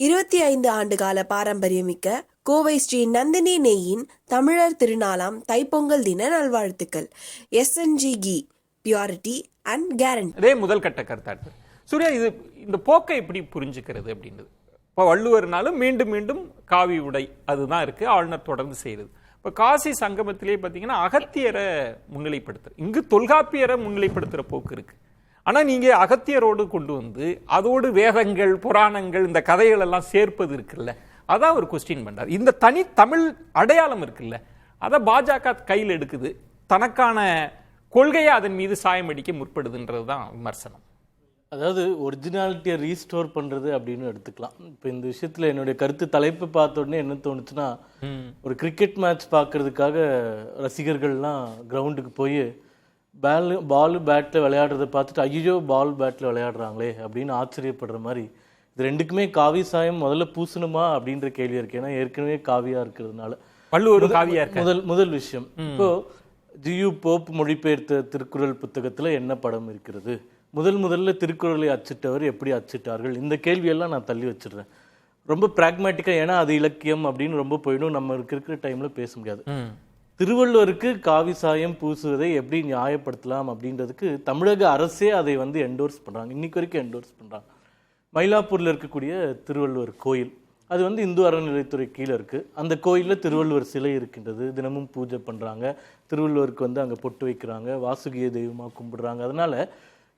இருபத்தி ஐந்து ஆண்டுகால பாரம்பரியமிக்க கோவை ஸ்ரீ நந்தினி நெய்யின் தமிழர் திருநாளாம் தைப்பொங்கல் தின நல்வாழ்த்துக்கள். SNG Ki purity and guarantee அதே முதல் கட்ட கருத்தாட்டு. சூர்யா இது இந்த போக்கை எப்படி புரிஞ்சுக்கிறது அப்படின்றது? இப்போ வள்ளுவர்னாலும் மீண்டும் மீண்டும் காவி உடை அதுதான் இருக்கு ஆளுநர் தொடர்ந்து செய்யுது இப்போ காசி சங்கமத்திலே பார்த்தீங்கன்னா அகத்தியரை முன்னிலைப்படுத்துற இங்கு தொல்காப்பியரை முன்னிலைப்படுத்துகிற போக்கு இருக்குது ஆனா நீங்க அகத்தியரோடு கொண்டு வந்து அதோடு வேதங்கள் புராணங்கள் இந்த கதைகள் எல்லாம் சேர்ப்பது இருக்குல்ல? அதான் ஒரு கொஸ்டின் பண்றாரு. இந்த தனி தமிழ் அடையாளம் இருக்குல்ல? அதை பாஜக கையில் எடுக்குது. தனக்கான கொள்கையை அதன் மீது சாயம் அடிக்க முற்படுதுன்றது தான் விமர்சனம். அதாவது ஒரிஜினாலிட்டியை ரீஸ்டோர் பண்றது அப்படின்னு எடுத்துக்கலாம். இப்போ இந்த விஷயத்துல என்னுடைய கருத்து தலைப்பு பார்த்த உடனே என்ன தோணுச்சுன்னா ஒரு கிரிக்கெட் மேட்ச் பார்க்கறதுக்காக ரசிகர்கள்லாம் கிரவுண்டுக்கு போய் பேல் பால் பேட்டில் விளையாடுறத பார்த்துட்டு ஐயோ பால் பேட்டில் விளையாடுறாங்களே அப்படின்னு ஆச்சரியப்படுற மாதிரி இது ரெண்டுக்குமே காவி சாயம் முதல்ல பூசணுமா அப்படின்ற கேள்வி இருக்கு. ஏன்னா ஏற்கனவே காவியா இருக்கிறதுனால. வள்ளுவர் காவியா இருக்க. முதல் முதல் விஷயம். இப்போ ஜியு போப் மொழிபெயர்த்த திருக்குறள் புத்தகத்துல என்ன படம் இருக்கிறது? முதல் முதல்ல திருக்குறளை அச்சிட்டவர் எப்படி அச்சிட்டார்கள்? இந்த கேள்வியெல்லாம் நான் தள்ளி வச்சிடுறேன். ரொம்ப பிராக்மேட்டிக்கா ஏன்னா அது இலக்கியம் அப்படின்னு ரொம்ப போயிடும். நம்ம இருக்கிற டைம்ல பேச முடியாது. திருவள்ளுவருக்கு காவி சாயம் பூசுவதை எப்படி நியாயப்படுத்தலாம் அப்படின்றதுக்கு தமிழக அரசே அதை வந்து என்டோர்ஸ் பண்ணுறாங்க இன்றைக்கு வரைக்கும் என்டோர்ஸ் பண்ணுறாங்க மயிலாப்பூரில் இருக்கக்கூடிய திருவள்ளுவர் கோயில் அது வந்து இந்து அறநிலைத்துறை கீழே இருக்குது அந்த கோயிலில் திருவள்ளுவர் சிலை இருக்கின்றது. தினமும் பூஜை பண்ணுறாங்க திருவள்ளுவருக்கு வந்து அங்கே பொட்டு வைக்கிறாங்க. வாசுகிய தெய்வமாக கும்பிடுறாங்க. அதனால்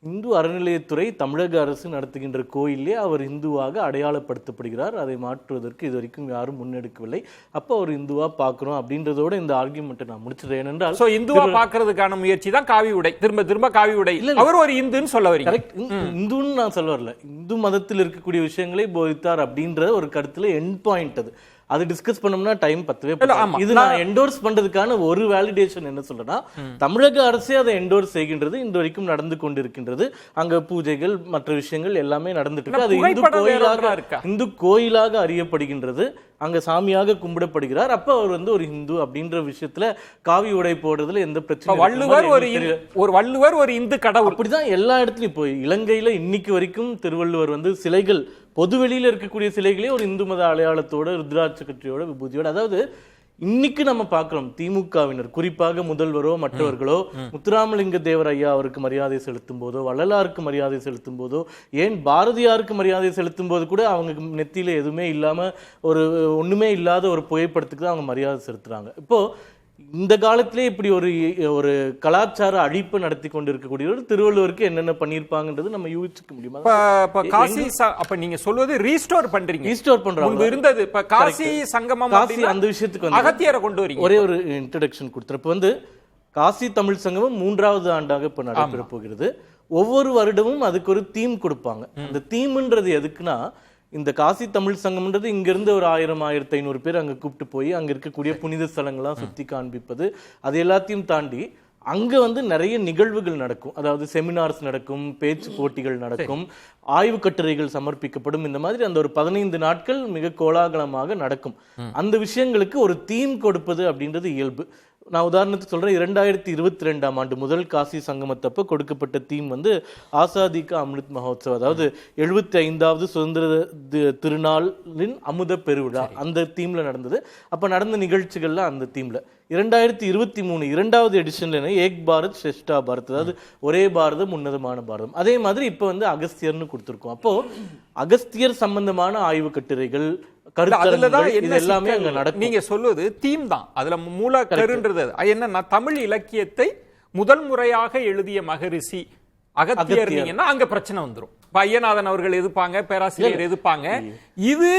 இந்து அறநிலையத்துறை தமிழக அரசு நடத்துகின்ற கோயிலே அவர் இந்துவாக அடையாளப்படுத்தப்படுகிறார். அதை மாற்றுவதற்கு இது வரைக்கும் யாரும் முன்னெடுக்கவில்லை. அப்போ அவர் இந்துவா பார்க்கிறோம் அப்படின்றதோட இந்த ஆர்கியூமெண்ட்டை நான் முடிச்சிடுறேன் ஏனென்றால் சோ இந்துவா பாக்குறதுக்கான முயற்சி தான் காவி உடை. திரும்ப திரும்ப காவி உடை. அவர் ஒரு இந்துன்னு சொல்ல வரீங்க. கரெக்ட் இந்துன்னு நான் சொல்ல வரல. இந்து மதத்தில் இருக்கக்கூடிய விஷயங்களை போதித்தார் அப்படின்ற ஒரு கருத்துல எண்ட் பாயிண்ட் அது. அது டிஸ்கஸ் பண்ணோம்னா டைம் பத்தவே. இது நான் என்டோர்ஸ் பண்றதுக்கான ஒரு வேலிடேஷன் என்ன சொல்றேன்னா தமிழக அரசே அதை என்டோர்ஸ் செய்கின்றது இன்று வரைக்கும் நடந்து கொண்டிருக்கின்றது. அங்க பூஜைகள் மற்ற விஷயங்கள் எல்லாமே நடந்துட்டு இருக்கு. அது இந்து கோயிலாக? இந்து கோயிலாக அறியப்படுகின்றது. அங்க சாமியாக கும்பிடப்படுகிறார். அப்ப அவர் வந்து ஒரு இந்து அப்படின்ற விஷயத்துல காவி உடை போடுறதுல எந்த இப்ப பிரச்சனை வள்ளுவர் ஒரு இந்து- ஒரு வள்ளுவர் ஒரு இந்து கடவுள். அப்படிதான் எல்லா இடத்துலயும் இப்போ இலங்கையில இன்னைக்கு வரைக்கும் திருவள்ளுவர் வந்து சிலைகள் பொதுவெளியில இருக்கக்கூடிய சிலைகளே ஒரு இந்து மத அடையாளத்தோட ருத்ராட்ச கட்சியோட விபூதியோட. அதாவது இன்னைக்கு நம்ம பார்க்கிறோம் திமுகவினர் குறிப்பாக முதல்வரோ மற்றவர்களோ முத்துராமலிங்க தேவர் ஐயா அவருக்கு மரியாதை செலுத்தும் போதோ வள்ளலாருக்கு மரியாதை செலுத்தும் போதோ ஏன் பாரதியாருக்கு மரியாதை செலுத்தும் போது கூட அவங்க நெத்தியில எதுவுமே இல்லாம ஒரு ஒண்ணுமே இல்லாத ஒரு புகைப்படத்துக்கு தான் அவங்க மரியாதை செலுத்துறாங்க. இப்போ இந்த காலத்திலே இப்படி ஒரு ஒரு கலாச்சார அழிப்பு நடத்தி கொண்டிருக்கக்கூடியவர் திருவள்ளுவருக்கு என்னென்ன பண்ணியிருப்பாங்கன்றது நம்ம யூகிச்சுக்க முடியுமா? இப்ப காசி அப்ப நீங்க சொல்வது ரீஸ்டோர் பண்றீங்க. ரீஸ்டோர் பண்றாங்க. முன்பு இருந்தது. இப்ப காசி சங்கமம் காசி அந்த விஷயத்துக்கு வந்து அகத்தியரை கொண்டு வரீங்க. ஒரே ஒரு இன்ட்ரடக்ஷன் இப்போ வந்து காசி தமிழ் சங்கமம் மூன்றாவது ஆண்டாக இப்போ நடைபெற போகிறது. ஒவ்வொரு வருடமும் அதுக்கு ஒரு தீம் கொடுப்பாங்க. அந்த தீம்ன்றது எதுக்குன்னா இந்த காசி தமிழ் சங்கம்ன்றது இங்கிருந்து ஒரு ஆயிரம் ஆயிரத்தி ஐநூறு பேர் அங்க கூப்பிட்டு போய் அங்க இருக்கக்கூடிய புனித ஸ்தலங்கள்லாம் சுத்தி காண்பிப்பது. அது எல்லாத்தையும் தாண்டி அங்க வந்து நிறைய நிகழ்வுகள் நடக்கும். அதாவது செமினார்ஸ் நடக்கும் பேச்சு போட்டிகள் நடக்கும் ஆய்வு கட்டுரைகள் சமர்ப்பிக்கப்படும். இந்த மாதிரி அந்த ஒரு பதினைந்து நாட்கள் மிக கோலாகலமாக நடக்கும். அந்த விஷயங்களுக்கு ஒரு தீம் கொடுப்பது அப்படின்றது இயல்பு. நான் உதாரணத்துக்கு சொல்றேன் இரண்டாயிரத்தி இருபத்தி ரெண்டாம் ஆண்டு முதல் காசி சங்கமத்தப்ப கொடுக்கப்பட்ட தீம் வந்து ஆசாதி கா அமிர்த் மஹோத்சவ் அதாவது எழுபத்தி ஐந்தாவது சுதந்திர திருநாளின் அமுத பெருவிழா. அந்த தீம்ல நடந்தது. அப்ப நடந்த நிகழ்ச்சிகள்ல அந்த தீம்ல இரண்டாயிரத்தி இருபத்தி மூணு இரண்டாவது எடிஷன்ல ஏக் பாரத் ஸ்ரெஷ்டா பாரத். அதாவது ஒரே பாரதம் உன்னதமான பாரதம். அதே மாதிரி இப்ப வந்து அகஸ்தியர்னு கொடுத்திருக்கோம். அப்போ அகஸ்தியர் சம்பந்தமான ஆய்வு கட்டுரைகள் எல்லாமே சிக்கல்? அங்க நடக்கும். நீங்க சொல்வது தீம் தான். அதுல மூல கருன்றது என்னன்னா தமிழ் இலக்கியத்தை முதல் முறையாக எழுதிய மகரிஷி அகத்தியர் அகத்தியர். நீங்கன்னா அங்க பிரச்சனை வந்துரும். இப்ப ஐயநாதன் அவர்கள் எதிர்ப்பாங்க பேராசிரியர் எதிர்ப்பாங்க. இது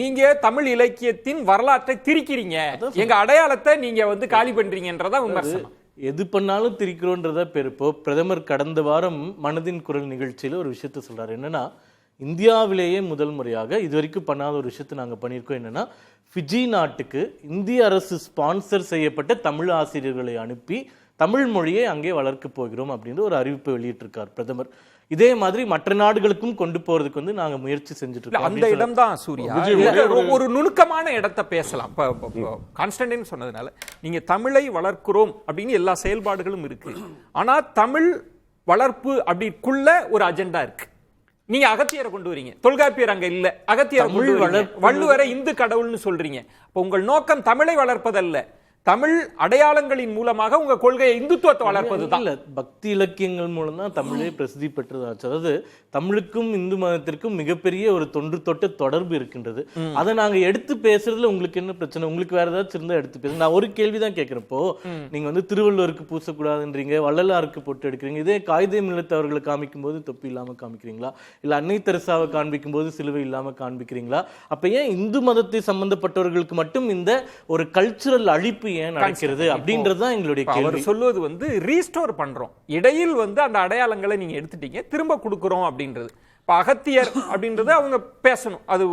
நீங்க தமிழ் இலக்கியத்தின் வரலாற்றை திரிக்கிறீங்க. எங்க அடையாளத்தை நீங்க வந்து காலி பண்றீங்கன்றதா விமர்சனம். எது பண்ணாலும் திரிக்கிறோன்றத பேர் இப்போ பிரதமர் கடந்த வாரம் மனதின் குரல் நிகழ்ச்சியில ஒரு விஷயத்த சொல்றாரு. என்னன்னா இந்தியாவிலேயே முதல் முறையாக இது வரைக்கும் பண்ணாத ஒரு விஷயத்தை நாங்க பண்ணியிருக்கோம் என்னன்னா ஃபிஜி நாட்டுக்கு இந்திய அரசு ஸ்பான்சர் செய்யப்பட்ட தமிழ் ஆசிரியர்களை அனுப்பி தமிழ் மொழியை அங்கே வளர்க்க போகிறோம் அப்படின்னு ஒரு அறிவிப்பை வெளியிட்டிருக்கார் பிரதமர். இதே மாதிரி மற்ற நாடுகளுக்கும் கொண்டு போறதுக்கு வந்து நாங்க முயற்சி செஞ்சுட்டு இருக்கோம் அந்த இடம் தான் சூர்யா. ஒரு- நுணுக்கமான இடத்தை பேசலாம். கான்ஸ்டன்டைன் சொன்னதுனால நீங்க தமிழை வளர்க்கிறோம் அப்படின்னு எல்லா செயல்பாடுகளும் இருக்கு. ஆனா தமிழ் வளர்ப்பு அப்படிக்குள்ள ஒரு அஜெண்டா இருக்கு. நீங்க அகத்தியரை கொண்டு வரீங்க. தொல்காப்பியர் அங்க இல்ல. அகத்தியரை வள்ளுவரை இந்து கடவுள்னு சொல்றீங்க. உங்கள் நோக்கம் தமிழை வளர்ப்பதல்ல. தமிழ் அடையாளங்களின் மூலமாக உங்க கொள்கையை இந்துத்துவத்தை வளர்ப்பதுதான் இல்ல பக்தி இலக்கியங்கள் மூலம் தான் தமிழே பிரசித்தி பெற்றதாச்சு. அதாவது தமிழுக்கும் இந்து மதத்திற்கும் மிகப்பெரிய ஒரு தொன்று தொட்ட தொடர்பு இருக்கின்றது. அதை நாங்க எடுத்து பேசுறதுல உங்களுக்கு என்ன பிரச்சனை? உங்களுக்கு வேற ஏதாச்சும் இருந்தா எடுத்து பேசுங்க. நான் ஒரு கேள்வி தான் கேட்கிறப்போ நீங்க வந்து திருவள்ளுவருக்கு பூசக்கூடாதுன்றீங்க வள்ளலாருக்கு போட்டு எடுக்கிறீங்க இதே காகிதே மில்லத்து அவர்களை காமிக்கும் போது தொப்பி இல்லாம காமிக்கிறீங்களா? இல்ல அன்னை தெரசாவை காண்பிக்கும் போது சிலுவை இல்லாம காண்பிக்கிறீங்களா? அப்ப ஏன் இந்து மதத்தை சம்பந்தப்பட்டவர்களுக்கு மட்டும் இந்த ஒரு கல்ச்சுரல் அழிப்பு ஏன் நடக்கிறது அப்படின்றது தான் எங்களுடைய அவர் சொல்லுவது வந்து ரீஸ்டோர் பண்றோம். இடையில் வந்து அந்த அடையாளங்களை நீங்க எடுத்துட்டீங்க திரும்ப கொடுக்குறோம் அப்படின்றது. இப்ப அகத்தியர் அப்படின்றது அவங்க பேசணும். அது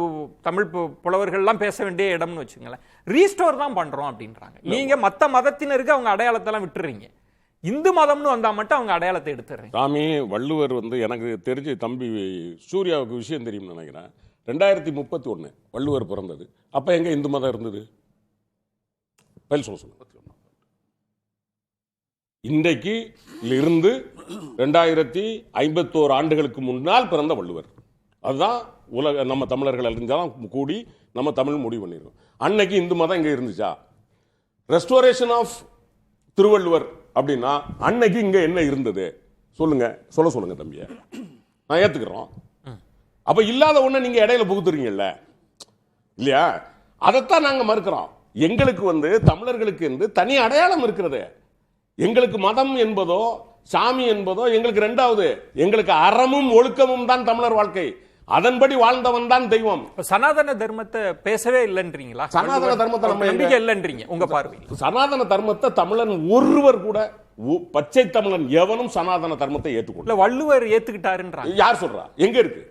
தமிழ் புலவர்கள்லாம் பேச வேண்டிய இடம்னு வச்சுங்களேன். ரீஸ்டோர் தான் பண்றோம் அப்படின்றாங்க. நீங்க மத்த மதத்தினருக்கு அவங்க அடையாளத்தெல்லாம் விட்டுறீங்க. இந்து மதம்னு வந்தா மட்டும் அவங்க அடையாளத்தை எடுத்துடுறீங்க. சாமி வள்ளுவர் வந்து எனக்கு தெரிஞ்சு தம்பி சூர்யாவுக்கு விஷயம் தெரியும்னு நினைக்கிறேன். ரெண்டாயிரத்தி முப்பத்தி ஒன்று வள்ளுவர் பிறந்தது. அப்போ எங்க இந்து மதம் இருந்தது? பதில் சொல்ல சொல்லுங்க. இன்றைக்கு இருந்து ரெண்டாயிரத்தி ஐம்பத்தோரு ஆண்டுகளுக்கு முன்னால் பிறந்த வள்ளுவர். அதுதான் உலக நம்ம தமிழர்கள் அறிஞ்சாலும் கூடி நம்ம தமிழ் முடிவு பண்ணியிருக்கோம். அன்னைக்கு இந்து மதம் இங்கே இருந்துச்சா? ரெஸ்டோரேஷன் ஆஃப் திருவள்ளுவர் அப்படின்னா அன்னைக்கு இங்க என்ன இருந்தது? சொல்லுங்க சொல்ல சொல்லுங்க தம்பிய. நான் ஏத்துக்கிறோம். அப்ப இல்லாத ஒண்ணு நீங்க இடையில புகுத்துறீங்கல்ல? இல்லையா? அதைத்தான் நாங்க மறுக்கிறோம். எங்களுக்கு வந்து தமிழர்களுக்கு என்று தனி அடையாளம் இருக்கிறது. எங்களுக்கு மதம் என்பதோ சாமி என்பதோ எங்களுக்கு ரெண்டாவது. எங்களுக்கு அறமும் ஒழுக்கமும் தான் தமிழர் வாழ்க்கை. அதன்படி வாழ்ந்தவன் தான் தெய்வம். சனாதன தர்மத்தை பேசவே இல்லைன்றீங்களா? சனாதன தர்மத்தை நம்ம நம்பிக்கை இல்லைன்றீங்க உங்க பார்வையில் சனாதன தர்மத்தை தமிழன் ஒருவர் கூட பச்சை தமிழன் எவனும் சனாதன தர்மத்தை ஏற்றுக்கொள்ள இல்ல வள்ளுவர் ஏத்துக்கிட்டாருன்றாங்க. யார் சொல்றா? எங்க இருக்கு.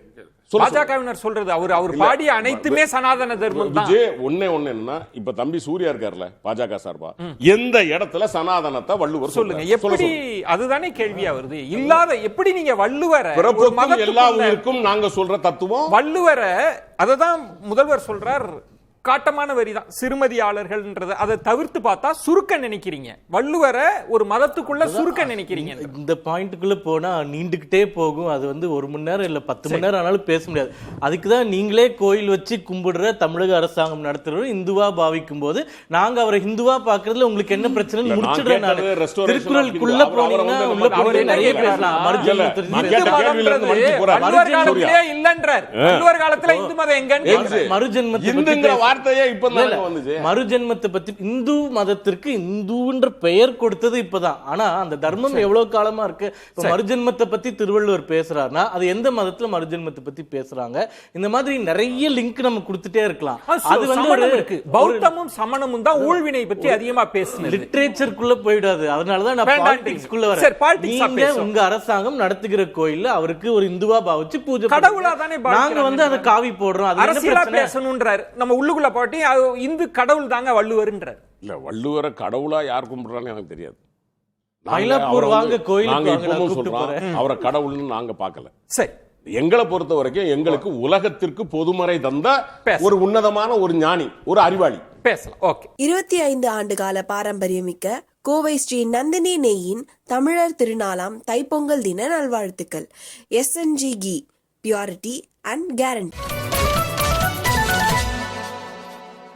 பாஜகவினர் சொல்றது அவர் அவர் பாடிய அனைத்துமே சனாதன தர்மம் விஜய் ஒண்ணே ஒண்ணு என்ன இப்ப தம்பி சூர்யா இருக்காருல்ல பாஜக சார்பா. எந்த இடத்துல சனாதனத்தை வள்ளுவர் சொல்லுங்க எப்படி. அதுதானே கேள்வியா வருது. இல்லாத எப்படி நீங்க வள்ளுவரை எல்லா உயிருக்கும் நாங்க சொல்ற தத்துவம்? வள்ளுவரை அததான் முதல்வர் சொல்றார். காட்டமான வரிதான். சிறுமதியாளர்கள்ன்றது அதை தவிர்த்து பார்த்தா சுருக்க நினைக்கிறீங்க. வள்ளுவரை ஒரு மதத்துக்குள்ள சுருக்க நினைக்கிறீங்க. இந்த பாயிண்ட்டுக்குள்ள போனா நீண்டுகிட்டே போகும். அது வந்து ஒரு மணி நேரம் இல்ல பத்து மணி நேரம் ஆனாலும் பேச முடியாது. அதுக்கு தான் நீங்களே கோயில் வச்சு கும்பிடுற தமிழக அரசாங்கம் நடத்துறவர் இந்துவா பாவிக்கும் போது நாங்க அவரை ஹிந்துவா பாக்குறதுல உங்களுக்கு என்ன பிரச்சனை முடிச்சிடுறேன் நானு. திருக்குறளுக்குள்ள போனீங்கன்னா உள்ள அவர் நிறைய பேசலாம். கேட்கிறார்? மறுஜென்ம இல்ல, திருச்சி- நான் இந்து கேட்ட கேள்வியில இருந்து மதம்ன்றது மன்னிச்சு போறாரு. வள்ளுவர் மறுஜென்ம காலத்திலே இல்லைன்றார். வள்ளுவர் காலத்துல இந்து மதம் எங்கன்னு கேட்கிறார். வார்த்தையே இப்ப. வந்துச்சு. மறுஜென்மத்தை பத்தி இந்து மதத்திற்கு இந்துன்ற பெயர் கொடுத்தது இப்பதான். ஆனா அந்த தர்மம் எவ்வளவு காலமா இருக்கு? இப்ப மறுஜென்மத்தை பத்தி திருவள்ளுவர் பேசுறாருன்னா அது எந்த மதத்துல மறுஜென்மத்தை பத்தி பேசுறாங்க? இந்த மாதிரி நிறைய லிங்க் நம்ம கொடுத்துட்டே இருக்கலாம். அது வந்து ஒரு இருக்கு. பௌத்தமும் சமணமும் தான் ஊழ்வினை பத்தி அதிகமா பேசுனது. லிட்ரேச்சருக்குள்ள போயிடாது. அதனாலதான் நான் பாலிடிக்ஸ்க்குள்ள வரேன். நீங்க. உங்க அரசாங்கம் நடத்துகிற கோயில்ல அவருக்கு ஒரு இந்துவா பாவிச்சு பூஜை கடவுளா. தானே நாங்க. வந்து அதை காவி போடுறோம். அது என்ன அரசியலா பேசணும்ன்றாரு. நம்ம உள்ளுக்குள்ள பாட்டி அது இந்து கடவுள் தாங்க வள்ளுவர்ன்றார். இல்ல வள்ளுவரை கடவுளா யார் கும்பிடுறான்னு எனக்கு தெரியாது. அவரை கடவுள்னு நாங்க பார்க்கல. சரி. எங்களை பொறுத்த வரைக்கும் எங்களுக்கு உலகத்திற்கு பொதுமறை தந்த. ஒரு உன்னதமான ஒரு ஞானி ஒரு அறிவாளி. பேசலாம் ஓகே. இருபத்தி ஐந்து ஆண்டுகால பாரம்பரியமிக்க கோவை ஸ்ரீ நந்தினி நெய்யின் தமிழர் திருநாளாம் தைப்பொங்கல் தின நல்வாழ்த்துக்கள். SNG ghee purity and guarantee